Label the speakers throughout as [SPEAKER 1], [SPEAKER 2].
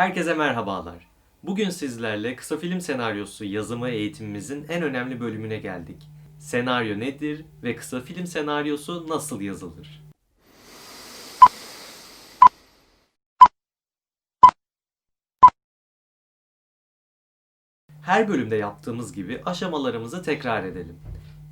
[SPEAKER 1] Herkese merhabalar. Bugün sizlerle kısa film senaryosu yazımı eğitimimizin en önemli bölümüne geldik. Senaryo nedir ve kısa film senaryosu nasıl yazılır? Her bölümde yaptığımız gibi aşamalarımızı tekrar edelim.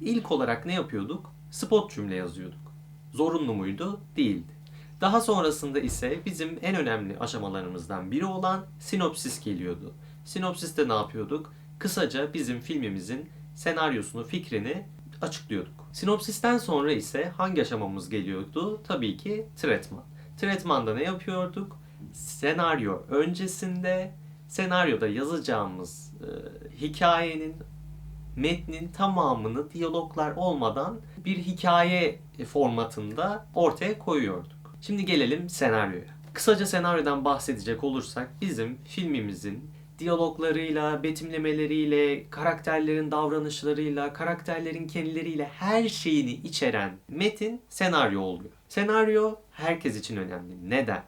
[SPEAKER 1] İlk olarak ne yapıyorduk? Spot cümle yazıyorduk. Zorunlu muydu? Değildi. Daha sonrasında ise bizim en önemli aşamalarımızdan biri olan sinopsis geliyordu. Sinopsiste ne yapıyorduk? Kısaca bizim filmimizin senaryosunu, fikrini açıklıyorduk. Sinopsisten sonra ise hangi aşamamız geliyordu? Tabii ki tretman. Tretmanda ne yapıyorduk? Senaryo öncesinde senaryoda yazacağımız e, hikayenin metnin tamamını diyaloglar olmadan bir hikaye formatında ortaya koyuyorduk. Şimdi gelelim senaryoya. Kısaca senaryodan bahsedecek olursak bizim filmimizin diyaloglarıyla, betimlemeleriyle, karakterlerin davranışlarıyla, karakterlerin kendileriyle her şeyini içeren metin senaryo oluyor. Senaryo herkes için önemli. Neden?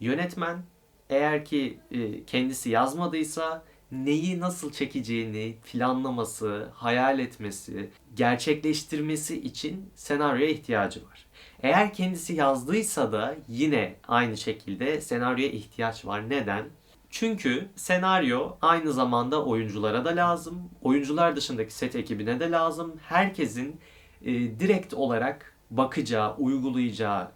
[SPEAKER 1] Yönetmen eğer ki e, kendisi yazmadıysa neyi nasıl çekeceğini planlaması, hayal etmesi, gerçekleştirmesi için senaryoya ihtiyacı var. Eğer kendisi yazdıysa da yine aynı şekilde senaryoya ihtiyaç var. Neden? Çünkü senaryo aynı zamanda oyunculara da lazım. Oyuncular dışındaki set ekibine de lazım. Herkesin e, direkt olarak bakacağı, uygulayacağı,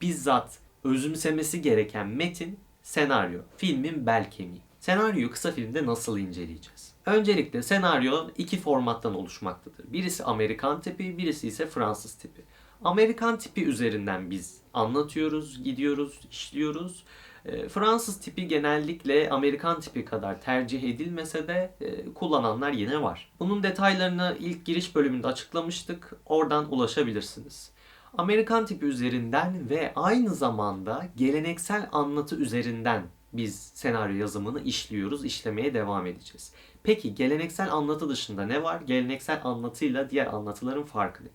[SPEAKER 1] bizzat özümsemesi gereken metin senaryo. Filmin bel kemiği. Senaryoyu kısa filmde nasıl inceleyeceğiz? Öncelikle senaryo iki formattan oluşmaktadır. Birisi Amerikan tipi, birisi ise Fransız tipi. Amerikan tipi üzerinden biz anlatıyoruz, gidiyoruz, işliyoruz. E, Fransız tipi genellikle Amerikan tipi kadar tercih edilmese de e, kullananlar yine var. Bunun detaylarını ilk giriş bölümünde açıklamıştık. Oradan ulaşabilirsiniz. Amerikan tipi üzerinden ve aynı zamanda geleneksel anlatı üzerinden biz senaryo yazımını işliyoruz, işlemeye devam edeceğiz. Peki geleneksel anlatı dışında ne var? Geleneksel anlatıyla diğer anlatıların farkı ne?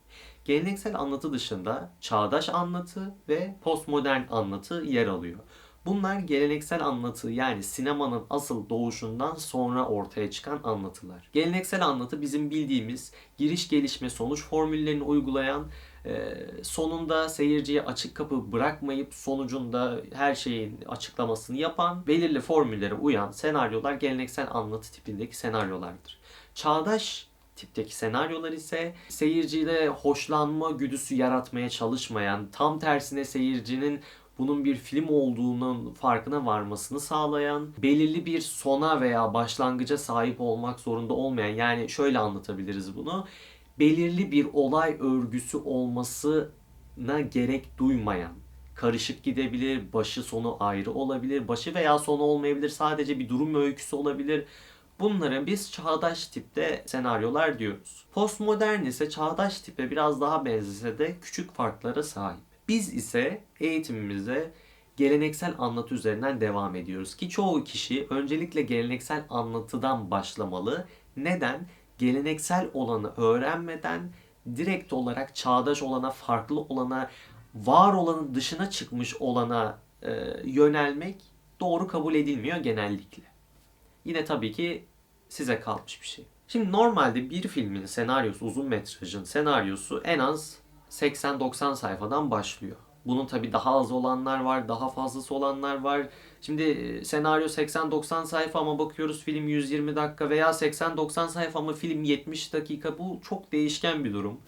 [SPEAKER 1] Geleneksel anlatı dışında çağdaş anlatı ve postmodern anlatı yer alıyor. Bunlar geleneksel anlatı yani sinemanın asıl doğuşundan sonra ortaya çıkan anlatılar. Geleneksel anlatı bizim bildiğimiz giriş gelişme sonuç formüllerini uygulayan sonunda seyirciye açık kapı bırakmayıp sonucunda her şeyin açıklamasını yapan belirli formüllere uyan senaryolar geleneksel anlatı tipindeki senaryolardır. Çağdaş tipteki senaryolar ise seyircide hoşlanma güdüsü yaratmaya çalışmayan, tam tersine seyircinin bunun bir film olduğunun farkına varmasını sağlayan, belirli bir sona veya başlangıca sahip olmak zorunda olmayan, yani şöyle anlatabiliriz bunu. Belirli bir olay örgüsü olmasına gerek duymayan, karışık gidebilir, başı sonu ayrı olabilir, başı veya sonu olmayabilir, sadece bir durum öyküsü olabilir. Bunlara biz çağdaş tipte senaryolar diyoruz. Postmodern ise çağdaş tipe biraz daha benzese de küçük farklara sahip. Biz ise eğitimimize geleneksel anlatı üzerinden devam ediyoruz ki çoğu kişi öncelikle geleneksel anlatıdan başlamalı. Neden? Geleneksel olanı öğrenmeden direkt olarak çağdaş olana, farklı olana, var olanın dışına çıkmış olana e, yönelmek doğru kabul edilmiyor genellikle. Yine tabii ki size kalmış bir şey. Şimdi normalde bir filmin senaryosu, uzun metrajın senaryosu en az 80-90 sayfadan başlıyor. Bunun tabi daha az olanlar var, daha fazlası olanlar var. Şimdi e, senaryo 80-90 sayfa ama bakıyoruz film 120 dakika veya 80-90 sayfa ama film 70 dakika. Bu çok değişken bir durum.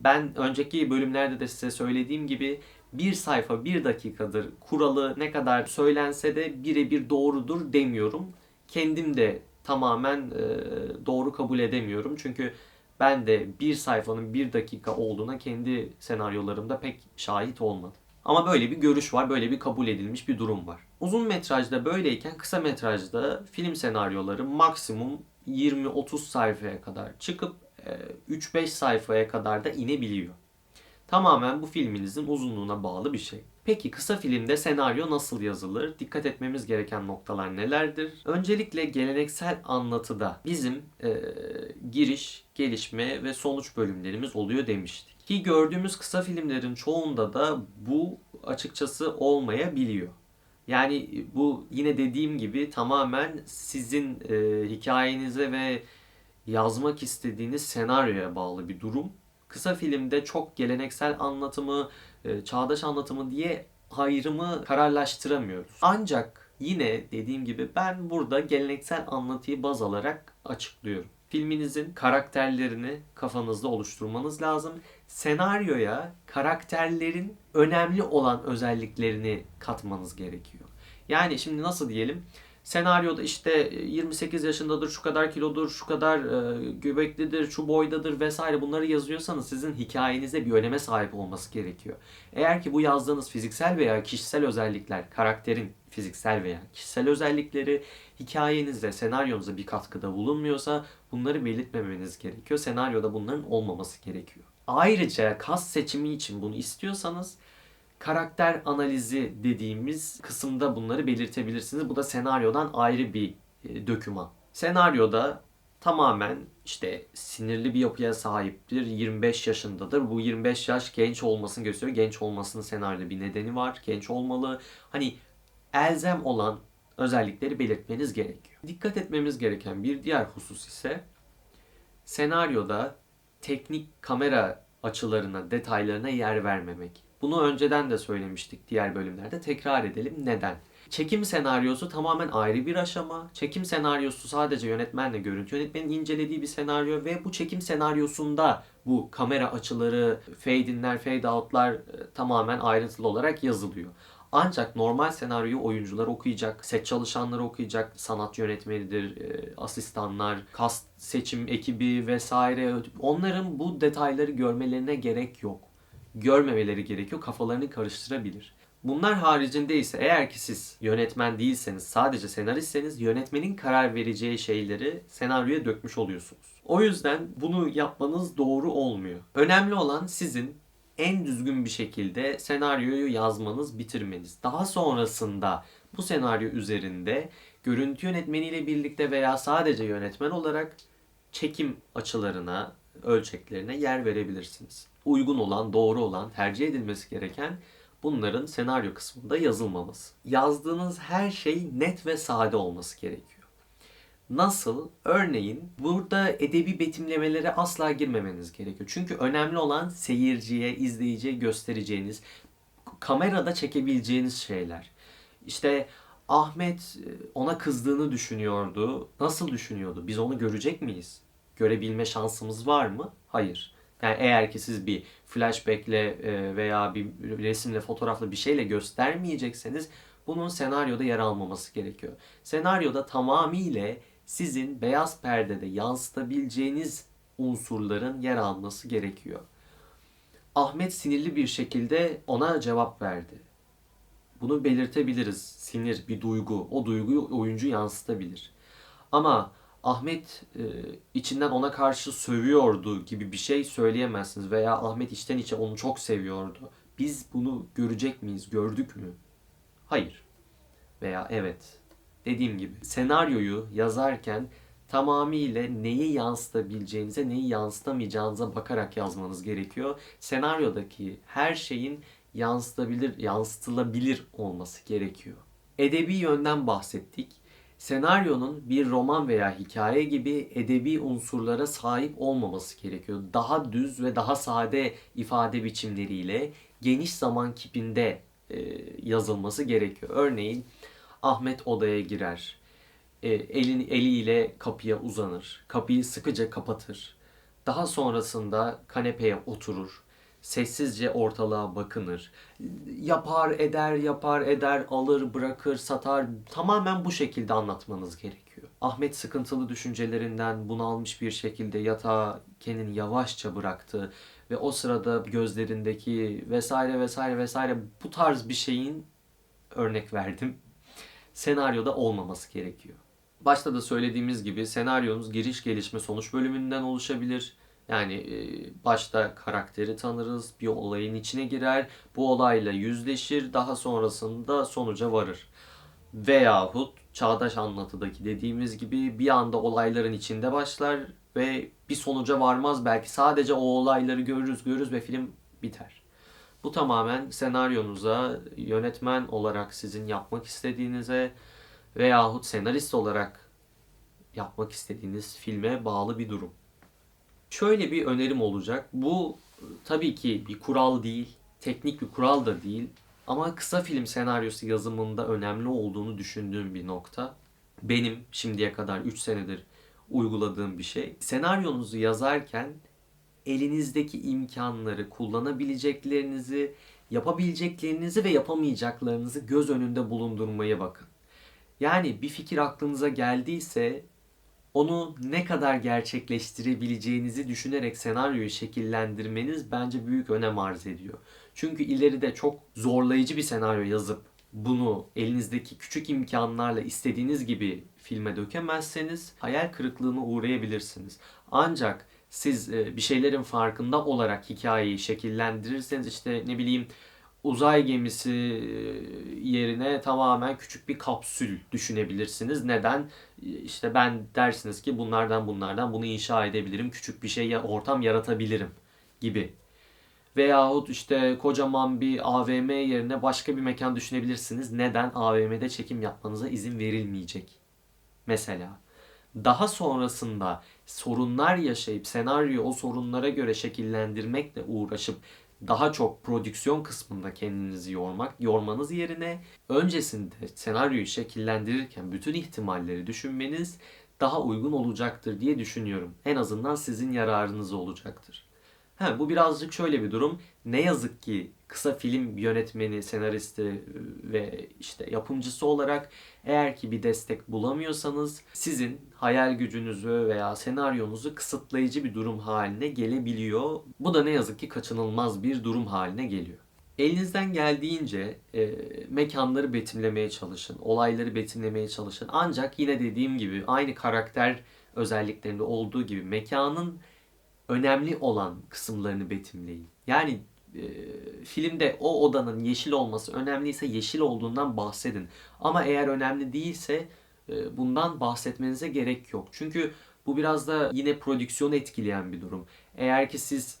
[SPEAKER 1] Ben önceki bölümlerde de size söylediğim gibi bir sayfa bir dakikadır kuralı ne kadar söylense de birebir doğrudur demiyorum. Kendim de tamamen e, doğru kabul edemiyorum. Çünkü ben de bir sayfanın bir dakika olduğuna kendi senaryolarımda pek şahit olmadım. Ama böyle bir görüş var, böyle bir kabul edilmiş bir durum var. Uzun metrajda böyleyken kısa metrajda film senaryoları maksimum 20-30 sayfaya kadar çıkıp 3-5 e, sayfaya kadar da inebiliyor. Tamamen bu filminizin uzunluğuna bağlı bir şey. Peki kısa filmde senaryo nasıl yazılır? Dikkat etmemiz gereken noktalar nelerdir? Öncelikle geleneksel anlatıda bizim e, giriş, gelişme ve sonuç bölümlerimiz oluyor demiştik. Ki gördüğümüz kısa filmlerin çoğunda da bu açıkçası olmayabiliyor. Yani bu yine dediğim gibi tamamen sizin e, hikayenize ve yazmak istediğiniz senaryoya bağlı bir durum. Kısa filmde çok geleneksel anlatımı, e, çağdaş anlatımı diye ayrımı kararlaştıramıyoruz. Ancak yine dediğim gibi ben burada geleneksel anlatıyı baz alarak açıklıyorum. Filminizin karakterlerini kafanızda oluşturmanız lazım. Senaryoya karakterlerin önemli olan özelliklerini katmanız gerekiyor. Yani şimdi nasıl diyelim? Senaryoda işte 28 yaşındadır, şu kadar kilodur, şu kadar e, göbeklidir, şu boydadır vesaire bunları yazıyorsanız sizin hikayenizde bir öneme sahip olması gerekiyor. Eğer ki bu yazdığınız fiziksel veya kişisel özellikler, karakterin fiziksel veya kişisel özellikleri hikayenizde, senaryonuzda bir katkıda bulunmuyorsa bunları belirtmemeniz gerekiyor. Senaryoda bunların olmaması gerekiyor. Ayrıca kas seçimi için bunu istiyorsanız karakter analizi dediğimiz kısımda bunları belirtebilirsiniz. Bu da senaryodan ayrı bir e, döküman. Senaryoda tamamen işte sinirli bir yapıya sahiptir. 25 yaşındadır. Bu 25 yaş genç olmasını gösteriyor. Genç olmasının senaryoda bir nedeni var. Genç olmalı. Hani elzem olan özellikleri belirtmeniz gerekiyor. Dikkat etmemiz gereken bir diğer husus ise senaryoda teknik kamera açılarına, detaylarına yer vermemek. Bunu önceden de söylemiştik diğer bölümlerde. Tekrar edelim. Neden? Çekim senaryosu tamamen ayrı bir aşama. Çekim senaryosu sadece yönetmenle görüntü yönetmenin incelediği bir senaryo ve bu çekim senaryosunda bu kamera açıları, fade inler, fade outlar e, tamamen ayrıntılı olarak yazılıyor. Ancak normal senaryoyu oyuncular okuyacak, set çalışanları okuyacak, sanat yönetmenidir, e, asistanlar, kast seçim ekibi vesaire. Onların bu detayları görmelerine gerek yok. Görmemeleri gerekiyor, kafalarını karıştırabilir. Bunlar haricinde ise eğer ki siz yönetmen değilseniz, sadece senaristseniz yönetmenin karar vereceği şeyleri senaryoya dökmüş oluyorsunuz. O yüzden bunu yapmanız doğru olmuyor. Önemli olan sizin en düzgün bir şekilde senaryoyu yazmanız, bitirmeniz. Daha sonrasında bu senaryo üzerinde görüntü yönetmeniyle birlikte veya sadece yönetmen olarak çekim açılarına, ölçeklerine yer verebilirsiniz. Uygun olan, doğru olan, tercih edilmesi gereken bunların senaryo kısmında yazılmaması. Yazdığınız her şey net ve sade olması gerekiyor. Nasıl? Örneğin burada edebi betimlemelere asla girmemeniz gerekiyor. Çünkü önemli olan seyirciye, izleyiciye göstereceğiniz, kamerada çekebileceğiniz şeyler. İşte Ahmet e, ona kızdığını düşünüyordu. Nasıl düşünüyordu? Biz onu görecek miyiz? Görebilme şansımız var mı? Hayır. Yani eğer ki siz bir flashbackle e, veya bir resimle, fotoğrafla bir şeyle göstermeyecekseniz bunun senaryoda yer almaması gerekiyor. Senaryoda tamamıyla sizin beyaz perdede yansıtabileceğiniz unsurların yer alması gerekiyor. Ahmet sinirli bir şekilde ona cevap verdi. Bunu belirtebiliriz. Sinir bir duygu. O duyguyu oyuncu yansıtabilir. Ama Ahmet e, içinden ona karşı sövüyordu gibi bir şey söyleyemezsiniz veya Ahmet içten içe onu çok seviyordu. Biz bunu görecek miyiz? Gördük mü? Hayır. Veya evet dediğim gibi senaryoyu yazarken tamamıyla neyi yansıtabileceğinize, neyi yansıtamayacağınıza bakarak yazmanız gerekiyor. Senaryodaki her şeyin yansıtabilir, yansıtılabilir olması gerekiyor. Edebi yönden bahsettik. Senaryonun bir roman veya hikaye gibi edebi unsurlara sahip olmaması gerekiyor. Daha düz ve daha sade ifade biçimleriyle geniş zaman kipinde e, yazılması gerekiyor. Örneğin Ahmet odaya girer. E, elini, eliyle kapıya uzanır. Kapıyı sıkıca kapatır. Daha sonrasında kanepeye oturur. Sessizce ortalığa bakınır. Yapar eder, yapar eder, alır, bırakır, satar. Tamamen bu şekilde anlatmanız gerekiyor. Ahmet sıkıntılı düşüncelerinden bunalmış bir şekilde yatağa kendini yavaşça bıraktı ve o sırada gözlerindeki vesaire vesaire vesaire bu tarz bir şeyin örnek verdim senaryoda olmaması gerekiyor. Başta da söylediğimiz gibi senaryonuz giriş gelişme sonuç bölümünden oluşabilir. Yani e, başta karakteri tanırız, bir olayın içine girer, bu olayla yüzleşir, daha sonrasında sonuca varır. Veyahut çağdaş anlatıdaki dediğimiz gibi bir anda olayların içinde başlar ve bir sonuca varmaz belki sadece o olayları görürüz görürüz ve film biter. Bu tamamen senaryonuza, yönetmen olarak sizin yapmak istediğinize veyahut senarist olarak yapmak istediğiniz filme bağlı bir durum. Şöyle bir önerim olacak. Bu tabii ki bir kural değil, teknik bir kural da değil ama kısa film senaryosu yazımında önemli olduğunu düşündüğüm bir nokta. Benim şimdiye kadar 3 senedir uyguladığım bir şey. Senaryonuzu yazarken elinizdeki imkanları kullanabileceklerinizi, yapabileceklerinizi ve yapamayacaklarınızı göz önünde bulundurmaya bakın. Yani bir fikir aklınıza geldiyse onu ne kadar gerçekleştirebileceğinizi düşünerek senaryoyu şekillendirmeniz bence büyük önem arz ediyor. Çünkü ileride çok zorlayıcı bir senaryo yazıp bunu elinizdeki küçük imkanlarla istediğiniz gibi filme dökemezseniz hayal kırıklığına uğrayabilirsiniz. Ancak siz e, bir şeylerin farkında olarak hikayeyi şekillendirirseniz işte ne bileyim uzay gemisi e, yerine tamamen küçük bir kapsül düşünebilirsiniz. Neden? İşte ben dersiniz ki bunlardan bunlardan bunu inşa edebilirim. Küçük bir şey ortam yaratabilirim gibi. Veyahut işte kocaman bir AVM yerine başka bir mekan düşünebilirsiniz. Neden? AVM'de çekim yapmanıza izin verilmeyecek. Mesela. Daha sonrasında sorunlar yaşayıp senaryoyu o sorunlara göre şekillendirmekle uğraşıp daha çok prodüksiyon kısmında kendinizi yormak, yormanız yerine öncesinde senaryoyu şekillendirirken bütün ihtimalleri düşünmeniz daha uygun olacaktır diye düşünüyorum. En azından sizin yararınız olacaktır. Ha, bu birazcık şöyle bir durum. Ne yazık ki kısa film yönetmeni, senaristi e, ve işte yapımcısı olarak eğer ki bir destek bulamıyorsanız sizin hayal gücünüzü veya senaryonuzu kısıtlayıcı bir durum haline gelebiliyor. Bu da ne yazık ki kaçınılmaz bir durum haline geliyor. Elinizden geldiğince e, mekanları betimlemeye çalışın, olayları betimlemeye çalışın. Ancak yine dediğim gibi aynı karakter özelliklerinde olduğu gibi mekanın önemli olan kısımlarını betimleyin. Yani e, filmde o odanın yeşil olması önemliyse yeşil olduğundan bahsedin. Ama eğer önemli değilse e, bundan bahsetmenize gerek yok. Çünkü bu biraz da yine prodüksiyonu etkileyen bir durum. Eğer ki siz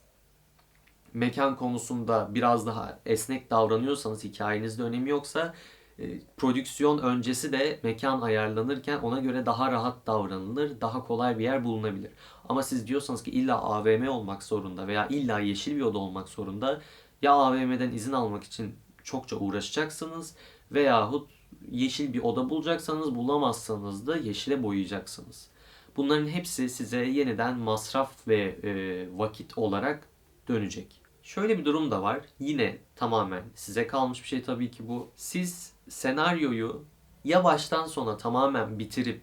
[SPEAKER 1] mekan konusunda biraz daha esnek davranıyorsanız hikayenizde önemi yoksa e, prodüksiyon öncesi de mekan ayarlanırken ona göre daha rahat davranılır, daha kolay bir yer bulunabilir. Ama siz diyorsanız ki illa AVM olmak zorunda veya illa yeşil bir oda olmak zorunda ya AVM'den izin almak için çokça uğraşacaksınız veyahut yeşil bir oda bulacaksanız bulamazsanız da yeşile boyayacaksınız. Bunların hepsi size yeniden masraf ve e, vakit olarak dönecek. Şöyle bir durum da var. Yine tamamen size kalmış bir şey tabii ki bu. Siz senaryoyu ya baştan sona tamamen bitirip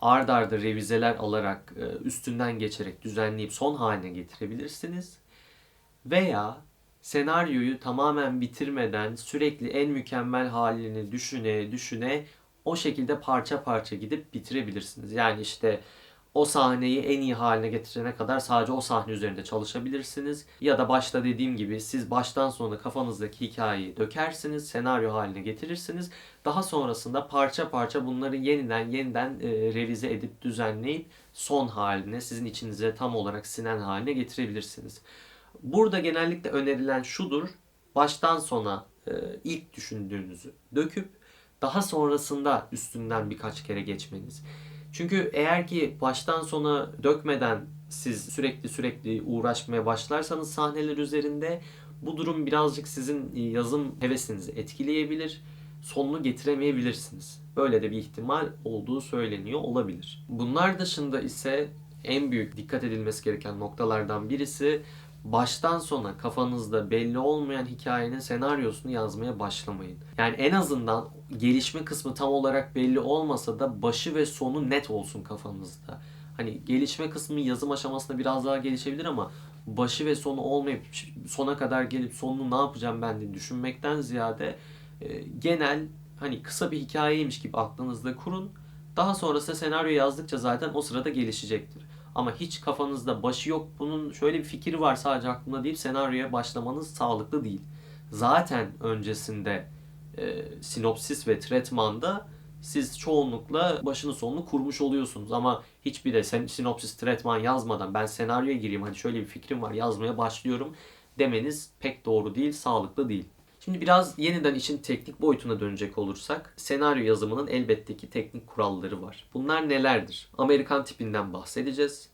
[SPEAKER 1] ard arda revizeler alarak e, üstünden geçerek düzenleyip son haline getirebilirsiniz. Veya senaryoyu tamamen bitirmeden sürekli en mükemmel halini düşüne düşüne o şekilde parça parça gidip bitirebilirsiniz. Yani işte o sahneyi en iyi haline getirene kadar sadece o sahne üzerinde çalışabilirsiniz. Ya da başta dediğim gibi siz baştan sona kafanızdaki hikayeyi dökersiniz, senaryo haline getirirsiniz. Daha sonrasında parça parça bunları yeniden yeniden e, revize edip düzenleyip son haline, sizin içinize tam olarak sinen haline getirebilirsiniz. Burada genellikle önerilen şudur. Baştan sona e, ilk düşündüğünüzü döküp daha sonrasında üstünden birkaç kere geçmeniz. Çünkü eğer ki baştan sona dökmeden siz sürekli sürekli uğraşmaya başlarsanız sahneler üzerinde bu durum birazcık sizin yazım hevesinizi etkileyebilir. Sonunu getiremeyebilirsiniz. Böyle de bir ihtimal olduğu söyleniyor olabilir. Bunlar dışında ise en büyük dikkat edilmesi gereken noktalardan birisi baştan sona kafanızda belli olmayan hikayenin senaryosunu yazmaya başlamayın. Yani en azından gelişme kısmı tam olarak belli olmasa da başı ve sonu net olsun kafanızda. Hani gelişme kısmı yazım aşamasında biraz daha gelişebilir ama başı ve sonu olmayıp sona kadar gelip sonunu ne yapacağım ben diye düşünmekten ziyade e, genel hani kısa bir hikayeymiş gibi aklınızda kurun. Daha sonrasında senaryo yazdıkça zaten o sırada gelişecektir. Ama hiç kafanızda başı yok bunun şöyle bir fikri var sadece aklımda deyip senaryoya başlamanız sağlıklı değil. Zaten öncesinde e, sinopsis ve tretmanda siz çoğunlukla başını sonunu kurmuş oluyorsunuz ama hiçbir de sen sinopsis tretman yazmadan ben senaryoya gireyim hani şöyle bir fikrim var yazmaya başlıyorum demeniz pek doğru değil, sağlıklı değil. Şimdi biraz yeniden işin teknik boyutuna dönecek olursak senaryo yazımının elbette ki teknik kuralları var. Bunlar nelerdir? Amerikan tipinden bahsedeceğiz.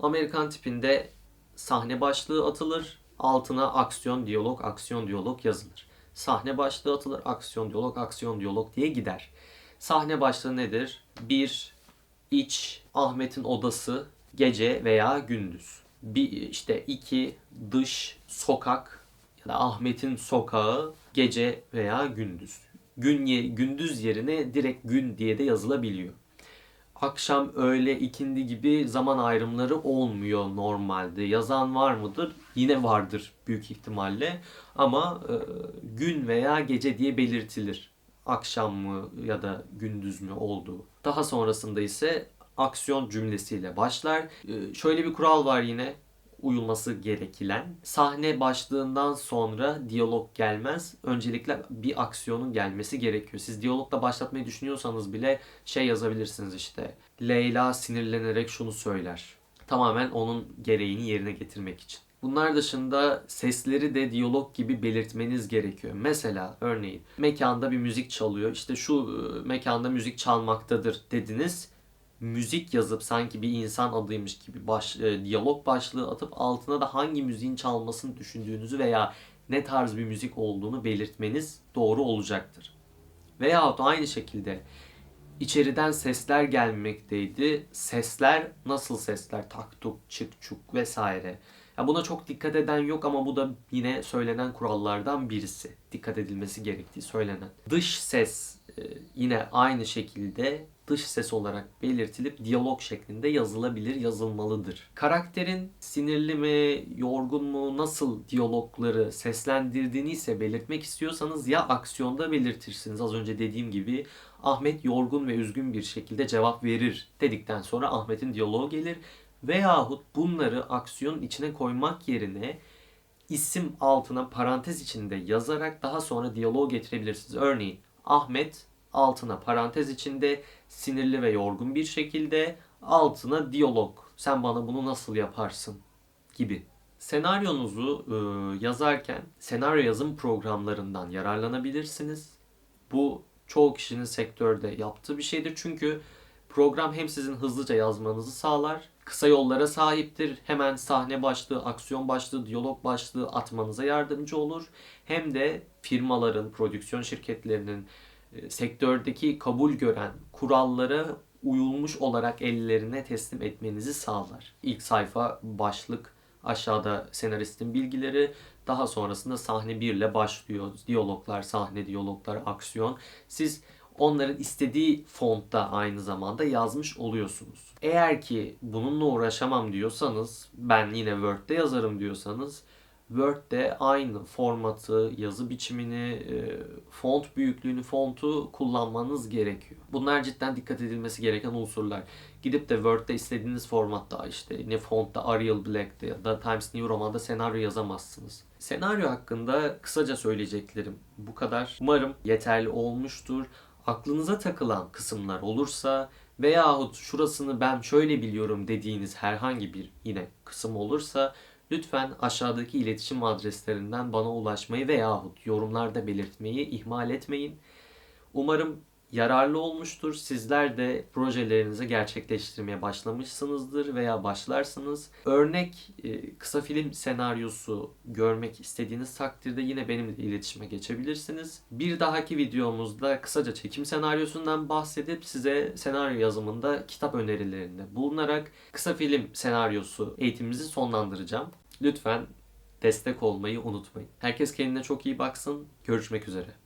[SPEAKER 1] Amerikan tipinde sahne başlığı atılır, altına aksiyon, diyalog, aksiyon, diyalog yazılır. Sahne başlığı atılır, aksiyon, diyalog, aksiyon, diyalog diye gider. Sahne başlığı nedir? Bir iç Ahmet'in odası gece veya gündüz. Bir işte iki dış sokak ya Ahmet'in sokağı gece veya gündüz. Gün ye- gündüz yerine direkt gün diye de yazılabiliyor. Akşam, öğle, ikindi gibi zaman ayrımları olmuyor normalde. Yazan var mıdır? Yine vardır büyük ihtimalle. Ama e, gün veya gece diye belirtilir. Akşam mı ya da gündüz mü olduğu. Daha sonrasında ise aksiyon cümlesiyle başlar. E, şöyle bir kural var yine uyulması gerekilen. Sahne başlığından sonra diyalog gelmez. Öncelikle bir aksiyonun gelmesi gerekiyor. Siz diyalogla başlatmayı düşünüyorsanız bile şey yazabilirsiniz işte. Leyla sinirlenerek şunu söyler. Tamamen onun gereğini yerine getirmek için. Bunlar dışında sesleri de diyalog gibi belirtmeniz gerekiyor. Mesela örneğin mekanda bir müzik çalıyor. İşte şu e, mekanda müzik çalmaktadır dediniz müzik yazıp sanki bir insan adıymış gibi baş, e, diyalog başlığı atıp altına da hangi müziğin çalmasını düşündüğünüzü veya ne tarz bir müzik olduğunu belirtmeniz doğru olacaktır. Veyahut aynı şekilde içeriden sesler gelmekteydi. Sesler nasıl sesler? Tak tuk, çık çuk vesaire. Ya buna çok dikkat eden yok ama bu da yine söylenen kurallardan birisi. Dikkat edilmesi gerektiği söylenen. Dış ses e, yine aynı şekilde dış ses olarak belirtilip diyalog şeklinde yazılabilir, yazılmalıdır. Karakterin sinirli mi, yorgun mu, nasıl diyalogları seslendirdiğini ise belirtmek istiyorsanız ya aksiyonda belirtirsiniz. Az önce dediğim gibi Ahmet yorgun ve üzgün bir şekilde cevap verir dedikten sonra Ahmet'in diyaloğu gelir. Veyahut bunları aksiyonun içine koymak yerine isim altına parantez içinde yazarak daha sonra diyaloğu getirebilirsiniz. Örneğin Ahmet altına parantez içinde sinirli ve yorgun bir şekilde altına diyalog. Sen bana bunu nasıl yaparsın gibi. Senaryonuzu e, yazarken senaryo yazım programlarından yararlanabilirsiniz. Bu çoğu kişinin sektörde yaptığı bir şeydir. Çünkü program hem sizin hızlıca yazmanızı sağlar, kısa yollara sahiptir. Hemen sahne başlığı, aksiyon başlığı, diyalog başlığı atmanıza yardımcı olur. Hem de firmaların, prodüksiyon şirketlerinin sektördeki kabul gören kurallara uyulmuş olarak ellerine teslim etmenizi sağlar. İlk sayfa başlık, aşağıda senaristin bilgileri, daha sonrasında sahne 1 ile başlıyor. Diyaloglar, sahne diyaloglar, aksiyon. Siz onların istediği fontta aynı zamanda yazmış oluyorsunuz. Eğer ki bununla uğraşamam diyorsanız, ben yine Word'de yazarım diyorsanız Word'de aynı formatı, yazı biçimini, e, font büyüklüğünü, fontu kullanmanız gerekiyor. Bunlar cidden dikkat edilmesi gereken unsurlar. Gidip de Word'de istediğiniz formatta işte ne fontta Arial Black'te ya da Times New Roman'da senaryo yazamazsınız. Senaryo hakkında kısaca söyleyeceklerim bu kadar. Umarım yeterli olmuştur. Aklınıza takılan kısımlar olursa veyahut şurasını ben şöyle biliyorum dediğiniz herhangi bir yine kısım olursa Lütfen aşağıdaki iletişim adreslerinden bana ulaşmayı veyahut yorumlarda belirtmeyi ihmal etmeyin. Umarım yararlı olmuştur. Sizler de projelerinizi gerçekleştirmeye başlamışsınızdır veya başlarsınız. Örnek e, kısa film senaryosu görmek istediğiniz takdirde yine benimle iletişime geçebilirsiniz. Bir dahaki videomuzda kısaca çekim senaryosundan bahsedip size senaryo yazımında kitap önerilerinde bulunarak kısa film senaryosu eğitimimizi sonlandıracağım. Lütfen destek olmayı unutmayın. Herkes kendine çok iyi baksın. Görüşmek üzere.